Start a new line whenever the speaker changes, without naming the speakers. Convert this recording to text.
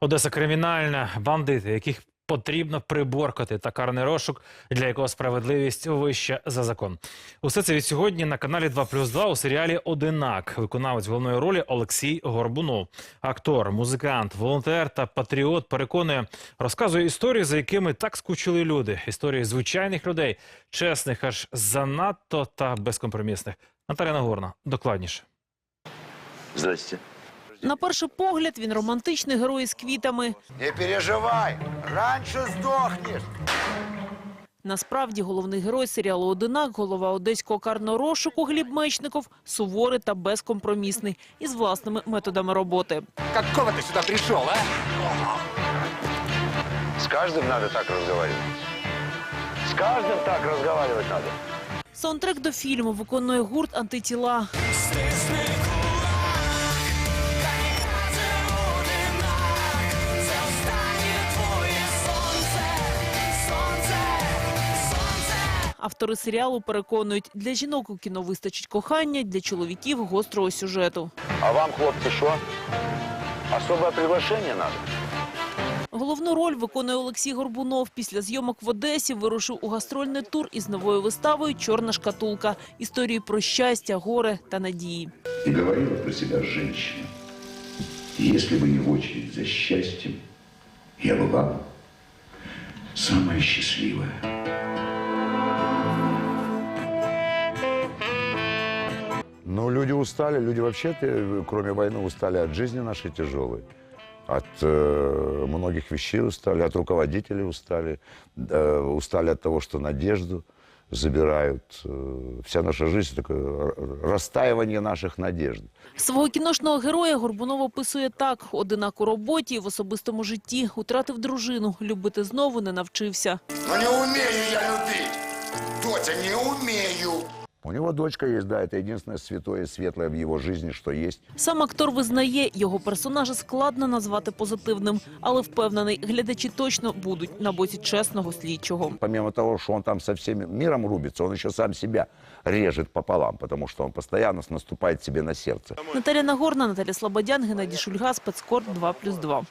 Одеса кримінальна, бандити, яких потрібно приборкати, та карний розшук, для якого справедливість вища за закон. Усе це від сьогодні на каналі 2 плюс 2 у серіалі Одинак. Виконавець головної ролі Олексій Горбунов. Актор, музикант, волонтер та патріот переконує, розказує історії, за якими так скучили люди. Історії звичайних людей, чесних, аж занадто та безкомпромісних. Наталя Нагорна докладніше.
Здрасте.
На перший погляд він романтичний герой з квітами.
Не переживай, раньше сдохнешь.
Насправді головний герой серіалу «Одинак», голова одеського карного розшуку Гліб Мечников суворий та безкомпромісний із власними методами роботи.
Какого ты сюда пришел, а?
С каждым надо так разговаривать. С каждым так разговаривать надо.
Саундтрек до фільму виконує гурт «Антитіла». Автори серіалу переконують, для жінок у кіно вистачить кохання, для чоловіків гострого сюжету.
А вам, хлопцы, что? Особое приглашение надо?
Головну роль виконує Олексій Горбунов. Після зйомок в Одесі вирушив у гастрольний тур із новою виставою «Чорна шкатулка». Історії про щастя, горе та надії.
И говорила про себя женщина. И если бы не в очередь за счастьем, я была самая счастливая.
Ну, люди устали, люди вообще, э, кроме войны, устали от жизни нашей тяжелой. От э, многих вещей устали, от руководителей устали, э, устали от того, что надежду забирают. Э, вся наша жизнь такое р- растаивание наших надежд.
Свого кіношного героя Горбунов описує так. Одинак у роботі і в особистому житті. Утратив дружину. Любити знову не навчився.
Но не умею я любить. Дотя, не умею.
У него дочка есть, да, это единственное святое и светлое в его жизни, что есть.
Сам актор визнає, його персонажа складно назвати позитивним, але впевнений, глядачі точно будуть на боці чесного слідчого.
Помимо того, что он там со всеми миром рубится, он еще сам себя режет пополам, потому что он постоянно наступает себе на сердце.
Наталя Нагорна, Наталя Слободян, Геннадій Шульга, спецкор 2+,2.